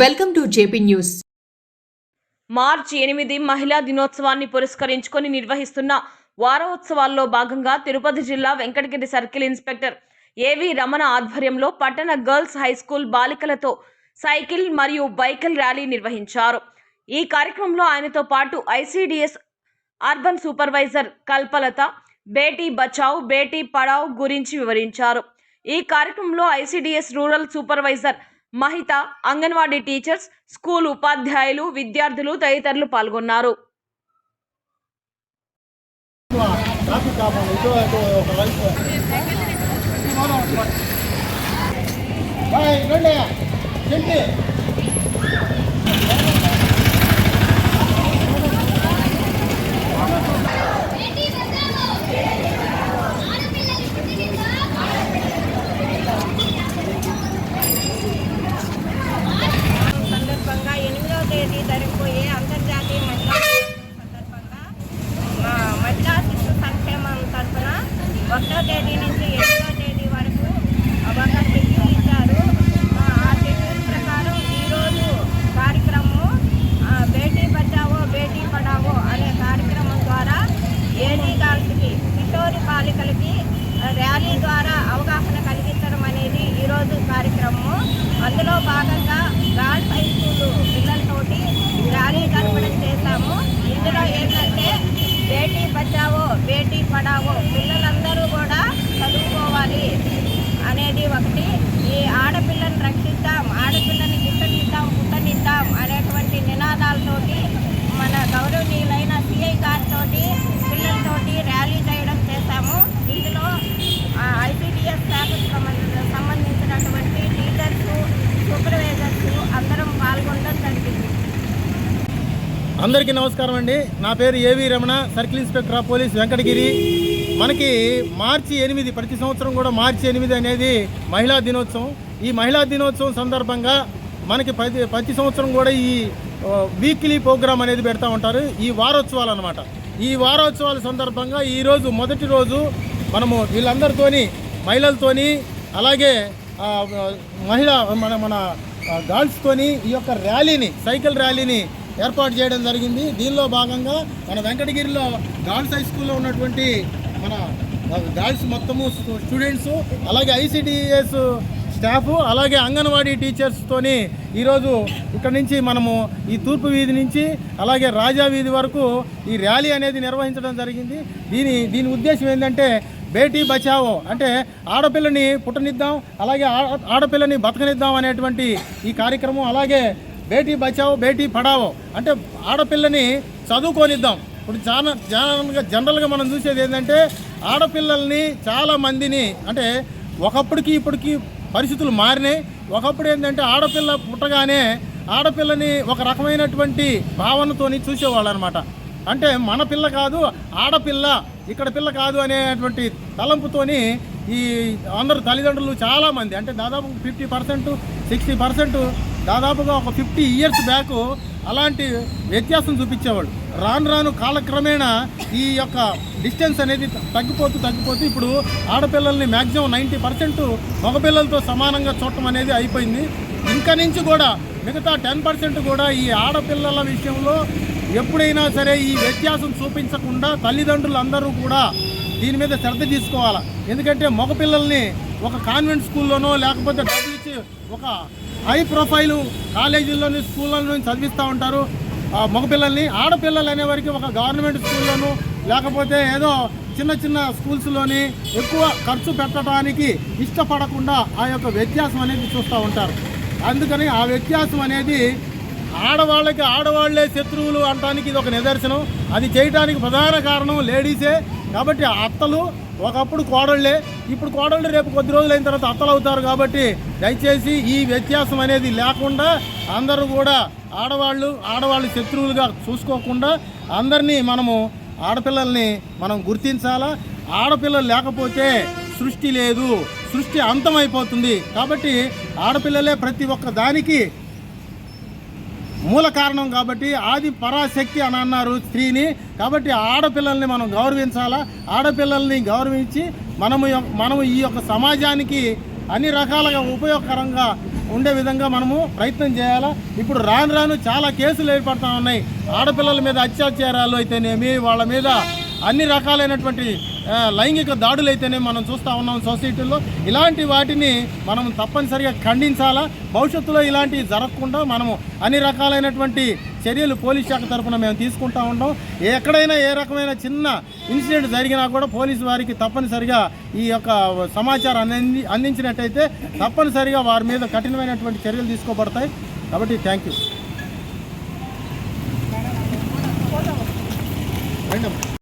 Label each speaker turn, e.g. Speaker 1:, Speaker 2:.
Speaker 1: Welcome to JP news.
Speaker 2: మార్చి ఎనిమిది మహిళా దినోత్సవాన్ని పురస్కరించుకొని నిర్వహిస్తున్న వారోత్సవాల్లో భాగంగా తిరుపతి జిల్లా వెంకటగిరి సర్కిల్ ఇన్స్పెక్టర్ ఏవి రమణ ఆధ్వర్యంలో పట్టణ గర్ల్స్ హై స్కూల్ బాలికలతో సైకిల్ మరియు బైకిల్ ర్యాలీ నిర్వహించారు. ఈ కార్యక్రమంలో ఆయనతో పాటు ICDS urban supervisor Kalpalatha Beti Bachao Beti Padhao గురించి వివరించారు. ఈ కార్యక్రమంలో ICDS rural supervisor Mahitha anganwadi teachers school ఉపాధ్యాయులు విద్యార్థులు తదితరులు పాల్గొన్నారు.
Speaker 3: రండి చెంటి
Speaker 4: సందర్భంగా ఎనిమిదవ తేదీ జరిగిపోయే అంతర్జాతీయ మహిళా దినోత్సవం సందర్భంగా మా మహిళా శిశు సంక్షేమం తరఫున ఒకటో తేదీ నుంచి ఎనిమిదవ తేదీ వరకు ఒక షెడ్యూల్ ఇచ్చారు ఆ ఆ షెడ్యూల్ ప్రకారం ఈరోజు కార్యక్రమం ఆ, బేటీ బచావో బేటీ పడావో అనే కార్యక్రమం ద్వారా ఏడీ గర్ల్స్కి కిషోరి బాలికలకి ర్యాలీ ద్వారా అవగాహన కలిగించడం అనేది ఈరోజు కార్యక్రమము. అందులో భాగంగా గర్ల్స్ హై స్కూల్ పిల్లలతోటి ర్యాలీ జరపడం చేశాము. ఇందులో ఏంటంటే బేటీ బచావో బేటీ పడావో పిల్లలందరూ కూడా చదువుకోవాలి అనేది ఒకటి. ఈ ఆడపిల్లని రక్షిద్దాం ఆడపిల్లని గిట్టనిద్దాం పుట్టనిద్దాం అనేటువంటి నినాదాలతోటి మన గౌరవనీయులైన సిఐ గారితోటి పిల్లలతోటి ర్యాలీ చేయడం చేశాము ఇందులో ఐసీడీఎస్ శాఖకు సంబంధ- సంబంధించినటువంటి టీచర్స్ సూపర్వైజర్స్ అందరం పాల్గొనడం జరిగింది
Speaker 3: అందరికీ నమస్కారం అండి. నా పేరు A V Ramana circle inspector of police Venkatagiri. మనకి మార్చి ఎనిమిది ప్రతి సంవత్సరం కూడా మార్చి ఎనిమిది అనేది మహిళా దినోత్సవం. ఈ మహిళా దినోత్సవం సందర్భంగా మనకి ప్రతి ప్రతి సంవత్సరం కూడా ఈ వీక్లీ ప్రోగ్రామ్ అనేది పెడతా ఉంటారు. ఈ వారోత్సవాలు అనమాట ఈ వారోత్సవాల సందర్భంగా ఈరోజు మొదటి రోజు మనము వీళ్ళందరితోని మహిళలతోని అలాగే మహిళ మన మన గర్ల్స్తోని ఈ యొక్క ర్యాలీని సైకిల్ ర్యాలీని ఏర్పాటు చేయడం జరిగింది. దీనిలో భాగంగా మన వెంకటగిరిలో గర్ల్స్ హై స్కూల్లో ఉన్నటువంటి మన గర్ల్స్ మొత్తము స్టూడెంట్స్ అలాగే ఐసిడిఎస్ స్టాఫ్ అలాగే అంగన్వాడీ టీచర్స్తోని ఈరోజు ఇక్కడ నుంచి మనము ఈ తూర్పు వీధి నుంచి అలాగే రాజా వీధి వరకు ఈ ర్యాలీ అనేది నిర్వహించడం జరిగింది. దీని దీని ఉద్దేశం ఏంటంటే బేటీ బచావో అంటే ఆడపిల్లని పుట్టనిద్దాం అలాగే ఆ- ఆడపిల్లని బతకనిద్దాం అనేటువంటి ఈ కార్యక్రమం అలాగే బేటీ బచావో బేటీ పడావో అంటే ఆడపిల్లని చదువుకొనిద్దాం. ఇప్పుడు చాలా జనరల్గా జనరల్గా మనం చూసేది ఏంటంటే ఆడపిల్లల్ని చాలా మందిని అంటే ఒకప్పటికి ఇప్పటికి పరిస్థితులు మారినాయి. ఒకప్పుడు ఏంటంటే ఆడపిల్ల పుట్టగానే ఆడపిల్లని ఒక రకమైనటువంటి భావనతోని చూసేవాళ్ళు అనమాట అంటే మన పిల్ల కాదు ఆడపిల్ల ఇక్కడ పిల్ల కాదు అనేటువంటి తలంపుతోని ఈ అందరు తల్లిదండ్రులు చాలామంది అంటే దాదాపు ఫిఫ్టీ పర్సెంట్ సిక్స్టీ పర్సెంట్ దాదాపుగా ఒక ఫిఫ్టీ ఇయర్స్ బ్యాక్ అలాంటి వ్యత్యాసం చూపించేవాళ్ళు. రాను రాను కాలక్రమేణా ఈ యొక్క డిస్టెన్స్ అనేది తగ్గిపోతూ తగ్గిపోతూ ఇప్పుడు ఆడపిల్లల్ని మ్యాక్సిమం నైంటీ పర్సెంట్ మగపిల్లలతో సమానంగా చూడటం అనేది అయిపోయింది. ఇంకా నుంచి కూడా మిగతా టెన్ పర్సెంట్ కూడా ఈ ఆడపిల్లల విషయంలో ఎప్పుడైనా సరే ఈ వ్యత్యాసం చూపించకుండా తల్లిదండ్రులు అందరూ కూడా దీని మీద శ్రద్ధ తీసుకోవాలి? ఎందుకంటే మగపిల్లల్ని ఒక కాన్వెంట్ స్కూల్లోనో లేకపోతే డబ్బులు ఇచ్చి ఒక హై ప్రొఫైలు కాలేజీల్లోని స్కూళ్ళలోని చదివిస్తూ ఉంటారు. మగపిల్లల్ని ఆడపిల్లలు అనేవారికి ఒక గవర్నమెంట్ స్కూల్లోనూ లేకపోతే ఏదో చిన్న చిన్న స్కూల్స్లోని ఎక్కువ ఖర్చు పెట్టడానికి ఇష్టపడకుండా ఆ యొక్క వ్యత్యాసం అనేది చూస్తూ ఉంటారు. అందుకని ఆ వ్యత్యాసం అనేది ఆడవాళ్ళకి ఆడవాళ్ళే శత్రువులు అనడానికి ఇది ఒక నిదర్శనం. అది చేయడానికి ప్రధాన కారణం లేడీసే. కాబట్టి అత్తలు ఒకప్పుడు కోడళ్ళే ఇప్పుడు కోడళ్ళు రేపు కొద్ది రోజులు అయిన తర్వాత అత్తలు అవుతారు కాబట్టి దయచేసి ఈ వ్యత్యాసం అనేది లేకుండా అందరూ కూడా ఆడవాళ్ళు ఆడవాళ్ళు శత్రువులుగా చూసుకోకుండా అందరినీ మనము ఆడపిల్లల్ని మనం గుర్తించాలా? ఆడపిల్లలు లేకపోతే సృష్టి లేదు సృష్టి అంతమైపోతుంది. కాబట్టి ఆడపిల్లలే ప్రతి ఒక్క దానికి మూల కారణం కాబట్టి ఆది పరాశక్తి అని అన్నారు స్త్రీని. కాబట్టి ఆడపిల్లల్ని మనం గౌరవించాలా? ఆడపిల్లల్ని గౌరవించి మనము మనము ఈ యొక్క సమాజానికి అన్ని రకాలుగా ఉపయోగకరంగా ఉండే విధంగా మనము ప్రయత్నం చేయాలా? ఇప్పుడు రాను రాను చాలా కేసులు ఏర్పడతా ఉన్నాయి. ఆడపిల్లల మీద అత్యాచారాలు అయితేనేమి వాళ్ళ మీద అన్ని రకాలైనటువంటి లైంగిక దాడులు అయితేనే మనం చూస్తూ ఉన్నాం సొసైటీలో. ఇలాంటి వాటిని మనం తప్పనిసరిగా ఖండించాలా? భవిష్యత్తులో ఇలాంటివి జరగకుండా మనము అన్ని రకాలైనటువంటి చర్యలు పోలీస్ శాఖ తరఫున మేము తీసుకుంటా ఉంటాం ఎక్కడైనా ఏ రకమైన చిన్న ఇన్సిడెంట్ జరిగినా కూడా పోలీసు వారికి తప్పనిసరిగా ఈ యొక్క సమాచారం అంది అందించినట్టయితే తప్పనిసరిగా వారి మీద కఠినమైనటువంటి చర్యలు తీసుకోబడతాయి. కాబట్టి థ్యాంక్ యూ.